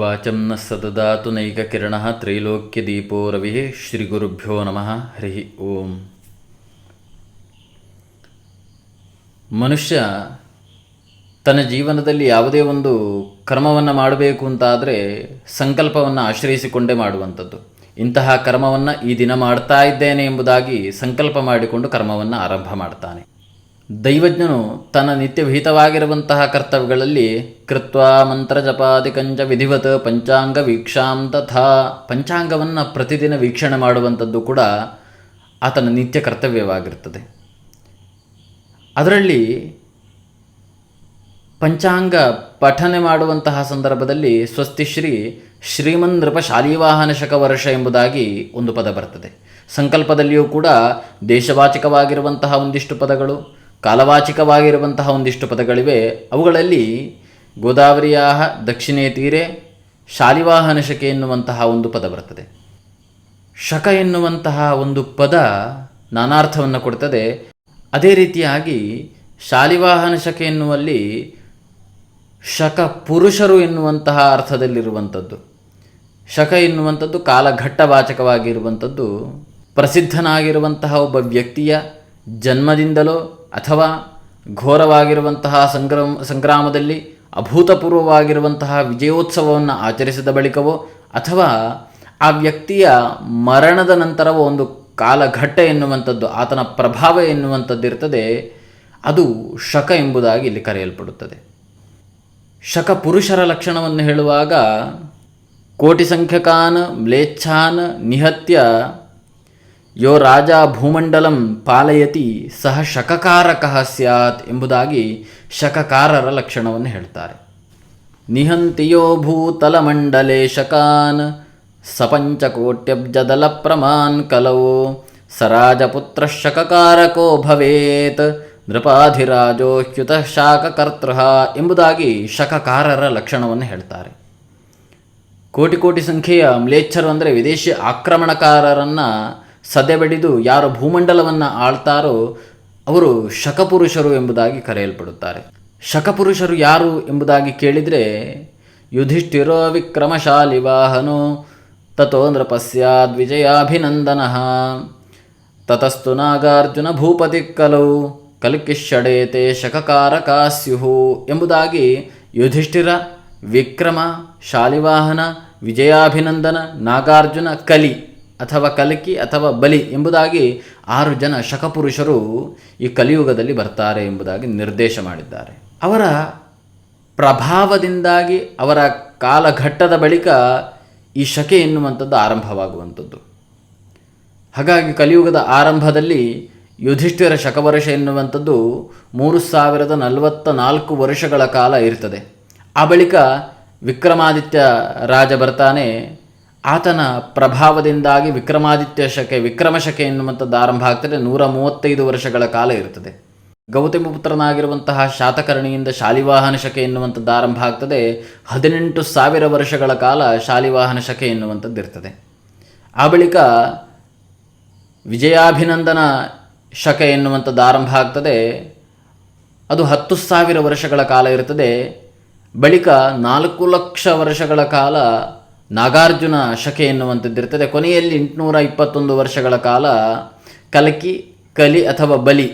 ವಾಚಂ ನ ಸದದಾತು ನೈಕಕಿರಣ ತ್ರೈಲೋಕ್ಯದೀಪೋ ರವಿ ಶ್ರೀಗುರುಭ್ಯೋ ನಮಃ ಹರಿ ಓಂ ಮನುಷ್ಯ ತನ್ನ ಜೀವನದಲ್ಲಿ ಯಾವುದೇ ಒಂದು ಕರ್ಮವನ್ನು ಮಾಡಬೇಕು ಅಂತಾದರೆ ಸಂಕಲ್ಪವನ್ನು ಆಶ್ರಯಿಸಿಕೊಂಡೇ ಮಾಡುವಂಥದ್ದು. ಇಂತಹ ಕರ್ಮವನ್ನು ಈ ದಿನ ಮಾಡ್ತಾ ಇದ್ದೇನೆ ಎಂಬುದಾಗಿ ಸಂಕಲ್ಪ ಮಾಡಿಕೊಂಡು ಕರ್ಮವನ್ನು ಆರಂಭ ಮಾಡ್ತಾನೆ. ದೈವಜ್ಞನು ತನ್ನ ನಿತ್ಯ ವಿಹಿತವಾಗಿರುವಂತಹ ಕರ್ತವ್ಯಗಳಲ್ಲಿ ಕೃತ್ವ ಮಂತ್ರ ಜಪಾದಿಕಂಚ ವಿಧಿವತ್ ಪಂಚಾಂಗ ವೀಕ್ಷಾಂ ತಥಾ. ಪಂಚಾಂಗವನ್ನು ಪ್ರತಿದಿನ ವೀಕ್ಷಣೆ ಮಾಡುವಂಥದ್ದು ಕೂಡ ಆತನ ನಿತ್ಯ ಕರ್ತವ್ಯವಾಗಿರ್ತದೆ. ಅದರಲ್ಲಿ ಪಂಚಾಂಗ ಪಠನೆ ಮಾಡುವಂತಹ ಸಂದರ್ಭದಲ್ಲಿ ಸ್ವಸ್ತಿಶ್ರೀ ಶ್ರೀಮನ್ ನೃಪ ಶಾಲಿವಾಹನ ಶಕ ವರ್ಷ ಎಂಬುದಾಗಿ ಒಂದು ಪದ ಬರ್ತದೆ. ಸಂಕಲ್ಪದಲ್ಲಿಯೂ ಕೂಡ ದೇಶವಾಚಕವಾಗಿರುವಂತಹ ಒಂದಿಷ್ಟು ಪದಗಳು ಕಾಲವಾಚಿಕವಾಗಿರುವಂತಹ ಒಂದಿಷ್ಟು ಪದಗಳಿವೆ. ಅವುಗಳಲ್ಲಿ ಗೋದಾವರಿಯ ದಕ್ಷಿಣೇ ತೀರೆ ಶಾಲಿವಾಹನ ಶಕೆ ಎನ್ನುವಂತಹ ಒಂದು ಪದ ಬರ್ತದೆ ಶಕ ಎನ್ನುವಂತಹ ಒಂದು ಪದ ನಾನಾರ್ಥವನ್ನು ಕೊಡ್ತದೆ. ಅದೇ ರೀತಿಯಾಗಿ ಶಾಲಿವಾಹನ ಶಕೆ ಎನ್ನುವಲ್ಲಿ ಶಕ ಪುರುಷರು ಎನ್ನುವಂತಹ ಅರ್ಥದಲ್ಲಿರುವಂಥದ್ದು. ಶಕ ಎನ್ನುವಂಥದ್ದು ಕಾಲಘಟ್ಟವಾಚಕವಾಗಿರುವಂಥದ್ದು. ಪ್ರಸಿದ್ಧನಾಗಿರುವಂತಹ ಒಬ್ಬ ವ್ಯಕ್ತಿಯ ಜನ್ಮದಿಂದಲೋ ಅಥವಾ ಘೋರವಾಗಿರುವಂತಹ ಸಂಗ್ರಾಮ, ಸಂಗ್ರಾಮದಲ್ಲಿ ಅಭೂತಪೂರ್ವವಾಗಿರುವಂತಹ ವಿಜಯೋತ್ಸವವನ್ನು ಆಚರಿಸಿದ ಬಳಿಕವೋ ಅಥವಾ ಆ ವ್ಯಕ್ತಿಯ ಮರಣದ ನಂತರವೋ ಒಂದು ಕಾಲಘಟ್ಟ ಎನ್ನುವಂಥದ್ದು, ಆತನ ಪ್ರಭಾವ ಎನ್ನುವಂಥದ್ದು ಇರ್ತದೆ, ಅದು ಶಕ ಎಂಬುದಾಗಿ ಇಲ್ಲಿ ಕರೆಯಲ್ಪಡುತ್ತದೆ. ಶಕ ಪುರುಷರ ಲಕ್ಷಣವನ್ನು ಹೇಳುವಾಗ ಕೋಟಿ ಸಂಖ್ಯಕಾನ್, ಮ್ಲೇಚ್ಛಾನ್, ನಿಹತ್ಯ ಯೋ ರಾಜ ಭೂಮಂಡಲಂ ಪಾಲಯತಿ, ಸಹ ಶಕಕಾರಕಃ ಸ್ಯಾತ್ ಎಂಬುದಾಗಿ ಶಕಕಾರರ ಲಕ್ಷಣವನ್ನು ಹೇಳ್ತಾರೆ. ನಿಹಂತಿಯೋ ಭೂತಲಮಂಡಲೆ ಶಕಾನ್ ಸಪಂಚಕೋಟ್ಯಬ್ಜದಲ ಪ್ರಮಾನ್ ಕಲವು, ಸರಾಜಪುತ್ರ ಶಕಕಾರಕೋ ಭವೇತ್, ನೃಪಾಧಿರಾಜೋ ಹ್ಯುತ ಶಾಕಕರ್ತೃ ಎಂಬುದಾಗಿ ಶಕಕಾರರ ಲಕ್ಷಣವನ್ನು ಹೇಳ್ತಾರೆ. ಕೋಟಿ ಕೋಟಿ ಸಂಖ್ಯೆಯ ಮ್ಲೇಚ್ಛರು ಅಂದರೆ ವಿದೇಶಿ ಆಕ್ರಮಣಕಾರರನ್ನು ಸದೆಬಡಿದು ಯಾರು ಭೂಮಂಡಲವನ್ನು ಆಳ್ತಾರೋ ಅವರು ಶಕಪುರುಷರು ಎಂಬುದಾಗಿ ಕರೆಯಲ್ಪಡುತ್ತಾರೆ. ಶಕಪುರುಷರು ಯಾರು ಎಂಬುದಾಗಿ ಕೇಳಿದರೆ, ಯುಧಿಷ್ಠಿರೋ ವಿಕ್ರಮಶಾಲಿ ವಾಹನೋ ತಥೋ ನೃಪಸ್ಯಾದ್ವಿಜಯಾಭಿನಂದನ ತತಸ್ತು ನಾಗಾರ್ಜುನ ಭೂಪತಿ ಕಲೌ ಕಲ್ಕಿಷಡೇತೆ ಶಕಕಾರಕಾ ಸ್ಯುಹು ಎಂಬುದಾಗಿ ಯುಧಿಷ್ಠಿರ, ವಿಕ್ರಮ, ಶಾಲಿವಾಹನ, ವಿಜಯಾಭಿನಂದನ, ನಾಗಾರ್ಜುನ, ಕಲಿ ಅಥವಾ ಕಲಕಿ ಅಥವಾ ಬಲಿ ಎಂಬುದಾಗಿ ಆರು ಜನ ಶಕಪುರುಷರು ಈ ಕಲಿಯುಗದಲ್ಲಿ ಬರ್ತಾರೆ ಎಂಬುದಾಗಿ ನಿರ್ದೇಶ ಮಾಡಿದ್ದಾರೆ. ಅವರ ಪ್ರಭಾವದಿಂದಾಗಿ ಅವರ ಕಾಲಘಟ್ಟದ ಬಳಿಕ ಈ ಶಕೆ ಎನ್ನುವಂಥದ್ದು ಆರಂಭವಾಗುವಂಥದ್ದು. ಹಾಗಾಗಿ ಕಲಿಯುಗದ ಆರಂಭದಲ್ಲಿ ಯುಧಿಷ್ಠಿರ ಶಕವರ್ಷ ಎನ್ನುವಂಥದ್ದು ಮೂರು ಸಾವಿರದ ನಲವತ್ತ ನಾಲ್ಕು ವರ್ಷಗಳ ಕಾಲ ಇರ್ತದೆ. ಆ ಬಳಿಕ ವಿಕ್ರಮಾದಿತ್ಯ ರಾಜ ಬರ್ತಾನೆ ಆತನ ಪ್ರಭಾವದಿಂದಾಗಿ ವಿಕ್ರಮಾದಿತ್ಯ ಶಕೆ, ವಿಕ್ರಮ ಶಕೆ ಎನ್ನುವಂಥದ್ದು ಆರಂಭ ಆಗ್ತದೆ. ನೂರ ಮೂವತ್ತೈದು ವರ್ಷಗಳ ಕಾಲ ಇರ್ತದೆ. ಗೌತಮ ಪುತ್ರನಾಗಿರುವಂತಹ ಶಾತಕರ್ಣಿಯಿಂದ ಶಾಲಿವಾಹನ ಶಕೆ ಎನ್ನುವಂಥದ್ದು ಆರಂಭ ಆಗ್ತದೆ. ಹದಿನೆಂಟು ಸಾವಿರ ವರ್ಷಗಳ ಕಾಲ ಶಾಲಿವಾಹನ ಶಕೆ ಎನ್ನುವಂಥದ್ದು ಇರ್ತದೆ. ಆ ಬಳಿಕ ವಿಜಯಾಭಿನಂದನ ಶಕೆ ಎನ್ನುವಂಥದ್ದು ಆರಂಭ ಆಗ್ತದೆ. ಅದು ಹತ್ತು ಸಾವಿರ ವರ್ಷಗಳ ಕಾಲ ಇರ್ತದೆ. ಬಳಿಕ ನಾಲ್ಕು ಲಕ್ಷ ವರ್ಷಗಳ ಕಾಲ ನಾಗಾರ್ಜುನ ಶಕೆ ಎನ್ನುವಂಥದ್ದು ಇರ್ತದೆ ಕೊನೆಯಲ್ಲಿ ಎಂಟುನೂರ ಇಪ್ಪತ್ತೊಂದು ವರ್ಷಗಳ ಕಾಲ ಕಲಕಿ, ಕಲಿ ಅಥವಾ ಬಲಿ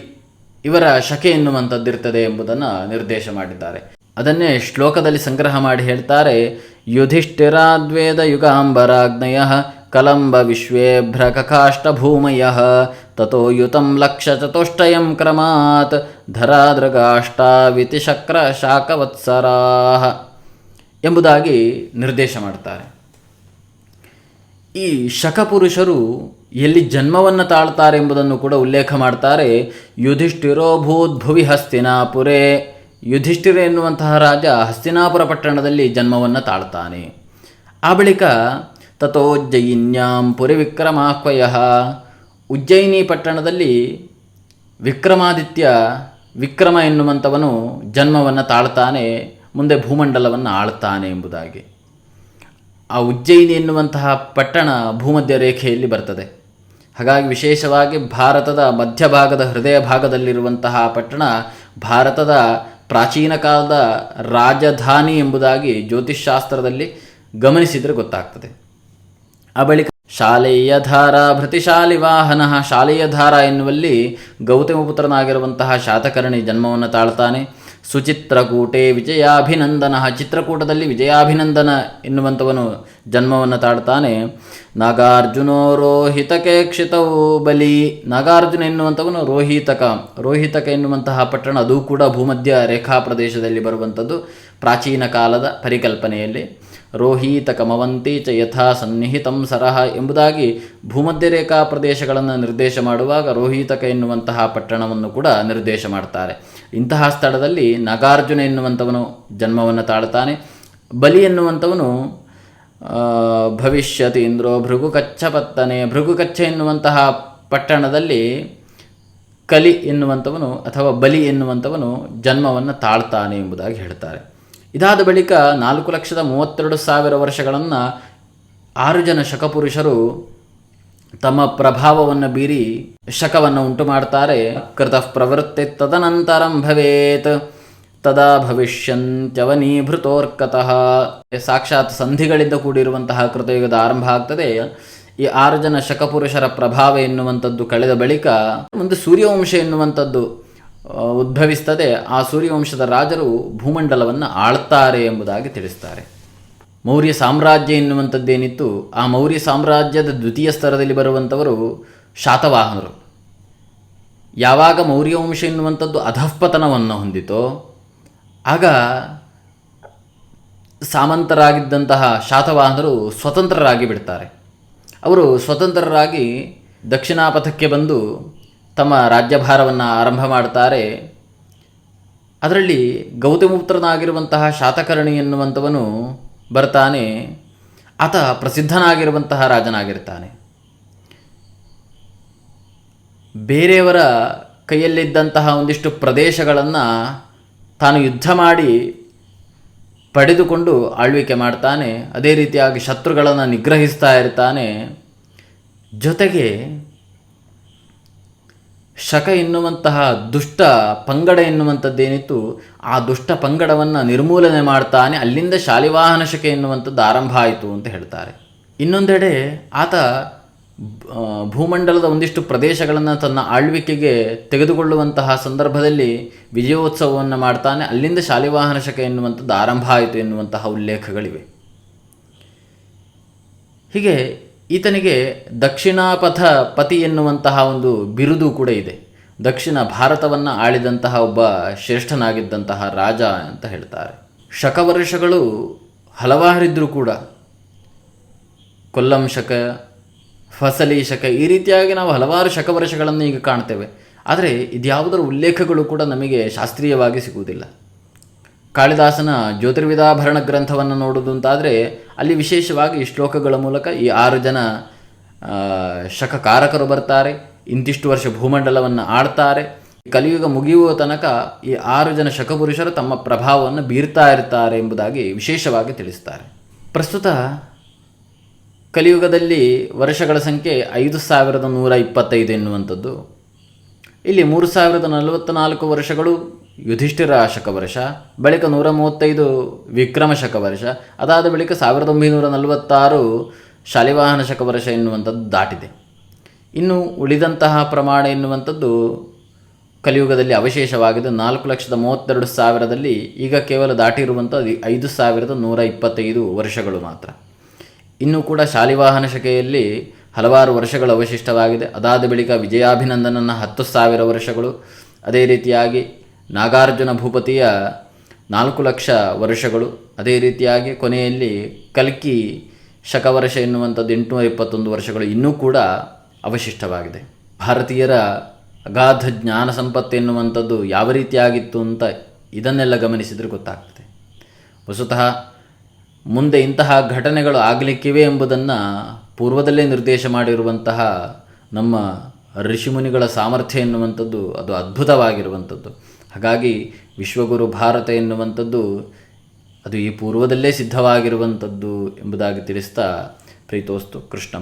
ಇವರ ಶಕೆ ಎನ್ನುವಂಥದ್ದು ಇರ್ತದೆ ಎಂಬುದನ್ನು ನಿರ್ದೇಶ ಮಾಡಿದ್ದಾರೆ. ಅದನ್ನೇ ಶ್ಲೋಕದಲ್ಲಿ ಸಂಗ್ರಹ ಮಾಡಿ ಹೇಳ್ತಾರೆ, ಯುಧಿಷ್ಠಿರಾದ್ವೇದ ಯುಗಾಂಬರಾಗ್ನಯ ಕಲಂಬ ವಿಶ್ವೇಭ್ರಕಕಾಷ್ಟ ಭೂಮಯ ತಥೋ ಯುತಂ ಲಕ್ಷ ಚತುಷ್ಟಯಂ ಕ್ರಮಾತ್ ಧರಾದೃಗಾಷ್ಟಾವಿತಿ ಶಕ್ರ ಶಾಖವತ್ಸರಾ ಎಂಬುದಾಗಿ ನಿರ್ದೇಶ ಮಾಡ್ತಾರೆ. ಈ ಶಕಪುರುಷರು ಎಲ್ಲಿ ಜನ್ಮವನ್ನು ತಾಳ್ತಾರೆ ಎಂಬುದನ್ನು ಕೂಡ ಉಲ್ಲೇಖ ಮಾಡ್ತಾರೆ. ಯುಧಿಷ್ಠಿರೋ ಭೂದ್ಭುವಿ ಹಸ್ತಿನಾಪುರೆ ಯುಧಿಷ್ಠಿರ ಎನ್ನುವಂತಹ ರಾಜ ಹಸ್ತಿನಾಪುರ ಪಟ್ಟಣದಲ್ಲಿ ಜನ್ಮವನ್ನು ತಾಳ್ತಾನೆ. ಆ ಬಳಿಕ ತಥೋಜ್ಜಯಿನ್ಯಾಂ ಪುರಿ ವಿಕ್ರಮಾಹ್ವಯ ಉಜ್ಜಯಿನಿ ಪಟ್ಟಣದಲ್ಲಿ ವಿಕ್ರಮಾದಿತ್ಯ ವಿಕ್ರಮ ಎನ್ನುವಂಥವನು ಜನ್ಮವನ್ನು ತಾಳ್ತಾನೆ, ಮುಂದೆ ಭೂಮಂಡಲವನ್ನು ಆಳ್ತಾನೆ ಎಂಬುದಾಗಿ. ಆ ಉಜ್ಜಯಿನಿ ಎನ್ನುವಂತಹ ಪಟ್ಟಣ ಭೂಮಧ್ಯ ರೇಖೆಯಲ್ಲಿ ಬರ್ತದೆ. ಹಾಗಾಗಿ ವಿಶೇಷವಾಗಿ ಭಾರತದ ಮಧ್ಯಭಾಗದ ಹೃದಯ ಭಾಗದಲ್ಲಿರುವಂತಹ ಪಟ್ಟಣ ಭಾರತದ ಪ್ರಾಚೀನ ಕಾಲದ ರಾಜಧಾನಿ ಎಂಬುದಾಗಿ ಜ್ಯೋತಿಷ್ಶಾಸ್ತ್ರದಲ್ಲಿ ಗಮನಿಸಿದರೆ ಗೊತ್ತಾಗ್ತದೆ. ಆ ಬಳಿಕ ಶಾಲೆಯ ಧಾರ, ಭೃತಿಶಾಲಿ ವಾಹನ, ಶಾಲೆಯ ಧಾರ ಎನ್ನುವಲ್ಲಿ ಗೌತಮಪುತ್ರನಾಗಿರುವಂತಹ ಶಾತಕರ್ಣಿ ಜನ್ಮವನ್ನು ತಾಳ್ತಾನೆ. ಸುಚಿತ್ರಕೂಟೆ ವಿಜಯಾಭಿನಂದನ. ಚಿತ್ರಕೂಟದಲ್ಲಿ ವಿಜಯಾಭಿನಂದನ ಎನ್ನುವಂಥವನು ಜನ್ಮವನ್ನು ತಾಡ್ತಾನೆ ನಾಗಾರ್ಜುನೋ ರೋಹಿತಕೇಕ್ಷಿತವು ಬಲಿ. ನಾಗಾರ್ಜುನ ಎನ್ನುವಂಥವನು ರೋಹಿತಕ. ರೋಹಿತಕ ಎನ್ನುವಂತಹ ಪಟ್ಟಣ ಅದು ಕೂಡ ಭೂಮಧ್ಯ ರೇಖಾ ಪ್ರದೇಶದಲ್ಲಿ ಬರುವಂಥದ್ದು ಪ್ರಾಚೀನ ಕಾಲದ ಪರಿಕಲ್ಪನೆಯಲ್ಲಿ. ರೋಹಿತಕಮವಂತಿ ಚ ಯಥಾ ಸನ್ನಿಹಿತಂ ಸರಹ ಎಂಬುದಾಗಿ ಭೂಮಧ್ಯ ರೇಖಾ ಪ್ರದೇಶಗಳನ್ನು ನಿರ್ದೇಶ ಮಾಡುವಾಗ ರೋಹಿತಕ ಎನ್ನುವಂತಹ ಪಟ್ಟಣವನ್ನು ಕೂಡ ನಿರ್ದೇಶ ಮಾಡ್ತಾರೆ. ಇಂತಹ ಸ್ಥಳದಲ್ಲಿ ನಗಾರ್ಜುನ ಎನ್ನುವಂಥವನು ಜನ್ಮವನ್ನು ತಾಳ್ತಾನೆ ಬಲಿ ಎನ್ನುವಂಥವನು ಭವಿಷ್ಯತಿ ಇಂದ್ರೋ ಭೃಗು ಭೃಗುಕಚ್ಚ ಎನ್ನುವಂತಹ ಪಟ್ಟಣದಲ್ಲಿ ಕಲಿ ಎನ್ನುವಂಥವನು ಅಥವಾ ಬಲಿ ಎನ್ನುವಂಥವನು ಜನ್ಮವನ್ನು ತಾಳ್ತಾನೆ ಎಂಬುದಾಗಿ ಹೇಳ್ತಾರೆ. ಇದಾದ ಬಳಿಕ ನಾಲ್ಕು ಲಕ್ಷದ ಮೂವತ್ತೆರಡು ಸಾವಿರ ವರ್ಷಗಳನ್ನು ಆರು ಜನ ಶಕಪುರುಷರು ತಮ್ಮ ಪ್ರಭಾವವನ್ನು ಬೀರಿ ಶಕವನ್ನು ಉಂಟು ಮಾಡ್ತಾರೆ. ಕೃತ ಪ್ರವೃತ್ತಿ ತದನಂತರಂ ಭವೇತ್ ತದಾ ಭವಿಷ್ಯಂತ್ಯವನೀಭೃತೋರ್ಕತಃ ಸಾಕ್ಷಾತ್ ಸಂಧಿಗಳಿಂದ ಕೂಡಿರುವಂತಹ ಕೃತಯುಗದ ಆರಂಭ ಆಗ್ತದೆ. ಈ ಆರು ಜನ ಶಕಪುರುಷರ ಪ್ರಭಾವ ಎನ್ನುವಂಥದ್ದು ಕಳೆದ ಬಳಿಕ, ಒಂದು ಸೂರ್ಯವಂಶ ಎನ್ನುವಂಥದ್ದು ಉದ್ಭವಿಸ್ತದೆ. ಆ ಸೂರ್ಯವಂಶದ ರಾಜರು ಭೂಮಂಡಲವನ್ನು ಆಳ್ತಾರೆ ಎಂಬುದಾಗಿ ತಿಳಿಸ್ತಾರೆ. ಮೌರ್ಯ ಸಾಮ್ರಾಜ್ಯ ಎನ್ನುವಂಥದ್ದೇನಿತ್ತು, ಆ ಮೌರ್ಯ ಸಾಮ್ರಾಜ್ಯದ ದ್ವಿತೀಯ ಸ್ತರದಲ್ಲಿ ಬರುವಂಥವರು ಶಾತವಾಹನರು. ಯಾವಾಗ ಮೌರ್ಯ ವಂಶ ಎನ್ನುವಂಥದ್ದು ಅಧಃಪತನವನ್ನು ಹೊಂದಿತೋ, ಆಗ ಸಾಮಂತರಾಗಿದ್ದಂತಹ ಶಾತವಾಹನರು ಸ್ವತಂತ್ರರಾಗಿ ಬಿಡ್ತಾರೆ. ಅವರು ಸ್ವತಂತ್ರರಾಗಿ ದಕ್ಷಿಣಾಪಥಕ್ಕೆ ಬಂದು ತಮ್ಮ ರಾಜ್ಯಭಾರವನ್ನು ಆರಂಭ ಮಾಡ್ತಾರೆ ಅದರಲ್ಲಿ ಗೌತಮಪುತ್ರನಾಗಿರುವಂತಹ ಶಾತಕರ್ಣಿ ಎನ್ನುವಂಥವನು ಬರ್ತಾನೆ. ಆತ ಪ್ರಸಿದ್ಧನಾಗಿರುವಂತಹ ರಾಜನಾಗಿರ್ತಾನೆ. ಬೇರೆಯವರ ಕೈಯಲ್ಲಿದ್ದಂತಹ ಒಂದಿಷ್ಟು ಪ್ರದೇಶಗಳನ್ನು ತಾನು ಯುದ್ಧ ಮಾಡಿ ಪಡೆದುಕೊಂಡು ಆಳ್ವಿಕೆ ಮಾಡ್ತಾನೆ. ಅದೇ ರೀತಿಯಾಗಿ ಶತ್ರುಗಳನ್ನು ನಿಗ್ರಹಿಸ್ತಾ ಇರ್ತಾನೆ. ಜೊತೆಗೆ ಶಕ ಎನ್ನುವಂತಹ ದುಷ್ಟ ಪಂಗಡ ಎನ್ನುವಂಥದ್ದೇನಿತ್ತು, ಆ ದುಷ್ಟ ಪಂಗಡವನ್ನು ನಿರ್ಮೂಲನೆ ಮಾಡ್ತಾನೆ, ಅಲ್ಲಿಂದ ಶಾಲಿವಾಹನ ಶಕ ಎನ್ನುವಂಥದ್ದು ಆರಂಭ ಆಯಿತು ಅಂತ ಹೇಳ್ತಾರೆ. ಇನ್ನೊಂದೆಡೆ ಆತ ಭೂಮಂಡಲದ ಒಂದಿಷ್ಟು ಪ್ರದೇಶಗಳನ್ನು ತನ್ನ ಆಳ್ವಿಕೆಗೆ ತೆಗೆದುಕೊಳ್ಳುವಂತಹ ಸಂದರ್ಭದಲ್ಲಿ ವಿಜಯೋತ್ಸವವನ್ನು ಮಾಡ್ತಾನೆ, ಅಲ್ಲಿಂದ ಶಾಲಿವಾಹನ ಶಕ ಎನ್ನುವಂಥದ್ದು ಆರಂಭ ಆಯಿತು ಎನ್ನುವಂತಹ ಉಲ್ಲೇಖಗಳಿವೆ. ಹೀಗೆ ಈತನಿಗೆ ದಕ್ಷಿಣಾಪಥ ಪತಿ ಎನ್ನುವಂತಹ ಒಂದು ಬಿರುದು ಕೂಡ ಇದೆ. ದಕ್ಷಿಣ ಭಾರತವನ್ನು ಆಳಿದಂತಹ ಒಬ್ಬ ಶ್ರೇಷ್ಠನಾಗಿದ್ದಂತಹ ರಾಜ ಅಂತ ಹೇಳ್ತಾರೆ. ಶಕವರ್ಷಗಳು ಹಲವಾರಿದ್ದರೂ ಕೂಡ. ಕೊಲ್ಲಂ ಶಕ, ಫಸಲಿ ಶಕ, ಈ ರೀತಿಯಾಗಿ ನಾವು ಹಲವಾರು ಶಕವರ್ಷಗಳನ್ನು ಈಗ ಕಾಣ್ತೇವೆ. ಆದರೆ ಇದ್ಯಾವುದರ ಉಲ್ಲೇಖಗಳು ಕೂಡ ನಮಗೆ ಶಾಸ್ತ್ರೀಯವಾಗಿ ಸಿಗುವುದಿಲ್ಲ. ಕಾಳಿದಾಸನ ಜ್ಯೋತಿರ್ವಿದಾಭರಣ ಗ್ರಂಥವನ್ನು ನೋಡುವುದು ಅಂತಾದರೆ ಅಲ್ಲಿ ವಿಶೇಷವಾಗಿ ಶ್ಲೋಕಗಳ ಮೂಲಕ ಈ ಆರು ಜನ ಶಕಕಾರಕರು ಬರ್ತಾರೆ. ಇಂತಿಷ್ಟು ವರ್ಷ ಭೂಮಂಡಲವನ್ನು ಆಡ್ತಾರೆ ಕಲಿಯುಗ ಮುಗಿಯುವ ತನಕ ಈ ಆರು ಜನ ಶಕಪುರುಷರು ತಮ್ಮ ಪ್ರಭಾವವನ್ನು ಬೀರ್ತಾ ಇರ್ತಾರೆ ಎಂಬುದಾಗಿ ವಿಶೇಷವಾಗಿ ತಿಳಿಸ್ತಾರೆ. ಪ್ರಸ್ತುತ ಕಲಿಯುಗದಲ್ಲಿ ವರ್ಷಗಳ ಸಂಖ್ಯೆ ಐದು ಸಾವಿರದ ನೂರ ಇಪ್ಪತ್ತೈದು ಎನ್ನುವಂಥದ್ದು. ಇಲ್ಲಿ ಮೂರು ಸಾವಿರದ ನಲವತ್ತ ನಾಲ್ಕು ವರ್ಷಗಳು ಯುಧಿಷ್ಠಿರ ಶಕವರ್ಷ, ಬಳಿಕ ನೂರ ಮೂವತ್ತೈದು ವಿಕ್ರಮ ಶಕವರ್ಷ, ಅದಾದ ಬಳಿಕ ಸಾವಿರದ ಒಂಬೈನೂರ ನಲವತ್ತಾರು ಶಾಲಿವಾಹನ ಶಕವರ್ಷ ಎನ್ನುವಂಥದ್ದು ದಾಟಿದೆ. ಇನ್ನು ಉಳಿದಂತಹ ಪ್ರಮಾಣ ಎನ್ನುವಂಥದ್ದು ಕಲಿಯುಗದಲ್ಲಿ ಅವಶೇಷವಾಗಿದೆ. ನಾಲ್ಕು ಲಕ್ಷದ ಮೂವತ್ತೆರಡು ಸಾವಿರದಲ್ಲಿ ಈಗ ಕೇವಲ ದಾಟಿರುವಂಥದ್ದು ಐದು ಸಾವಿರದ ನೂರ ಇಪ್ಪತ್ತೈದು ವರ್ಷಗಳು ಮಾತ್ರ. ಇನ್ನೂ ಕೂಡ ಶಾಲಿವಾಹನ ಶಕೆಯಲ್ಲಿ ಹಲವಾರು ವರ್ಷಗಳು ಅವಶಿಷ್ಟವಾಗಿದೆ. ಅದಾದ ಬಳಿಕ ವಿಜಯಾಭಿನಂದನನ ಹತ್ತು ಸಾವಿರ ವರ್ಷಗಳು. ಅದೇ ರೀತಿಯಾಗಿ ನಾಗಾರ್ಜುನ ಭೂಪತಿಯ ನಾಲ್ಕು ಲಕ್ಷ ವರ್ಷಗಳು. ಅದೇ ರೀತಿಯಾಗಿ ಕೊನೆಯಲ್ಲಿ ಕಲ್ಕಿ ಶಕವರ್ಷ ಎನ್ನುವಂಥದ್ದು ಎಂಟುನೂರ ಇಪ್ಪತ್ತೊಂದು ವರ್ಷಗಳು ಇನ್ನೂ ಕೂಡ ಅವಶಿಷ್ಟವಾಗಿದೆ. ಭಾರತೀಯರ ಅಗಾಧ ಜ್ಞಾನ ಸಂಪತ್ತು ಎನ್ನುವಂಥದ್ದು ಯಾವ ರೀತಿಯಾಗಿತ್ತು ಅಂತ ಇದನ್ನೆಲ್ಲ ಗಮನಿಸಿದರೆ ಗೊತ್ತಾಗ್ತದೆ. ವಸ್ತುತಃ ಮುಂದೆ ಇಂತಹ ಘಟನೆಗಳು ಆಗಲಿಕ್ಕಿವೆ ಎಂಬುದನ್ನು ಪೂರ್ವದಲ್ಲೇ ನಿರ್ದೇಶ ಮಾಡಿರುವಂತಹ ನಮ್ಮ ಋಷಿಮುನಿಗಳ ಸಾಮರ್ಥ್ಯ ಎನ್ನುವಂಥದ್ದು ಅದು ಅದ್ಭುತವಾಗಿರುವಂಥದ್ದು. ಹಾಗಾಗಿ ವಿಶ್ವಗುರು ಭಾರತ ಎನ್ನುವಂಥದ್ದು ಅದು ಈ ಪೂರ್ವದಲ್ಲೇ ಸಿದ್ಧವಾಗಿರುವಂಥದ್ದು ಎಂಬುದಾಗಿ ತಿಳಿಸ್ತಾ ಪ್ರೀತೋಸ್ತು ಕೃಷ್ಣ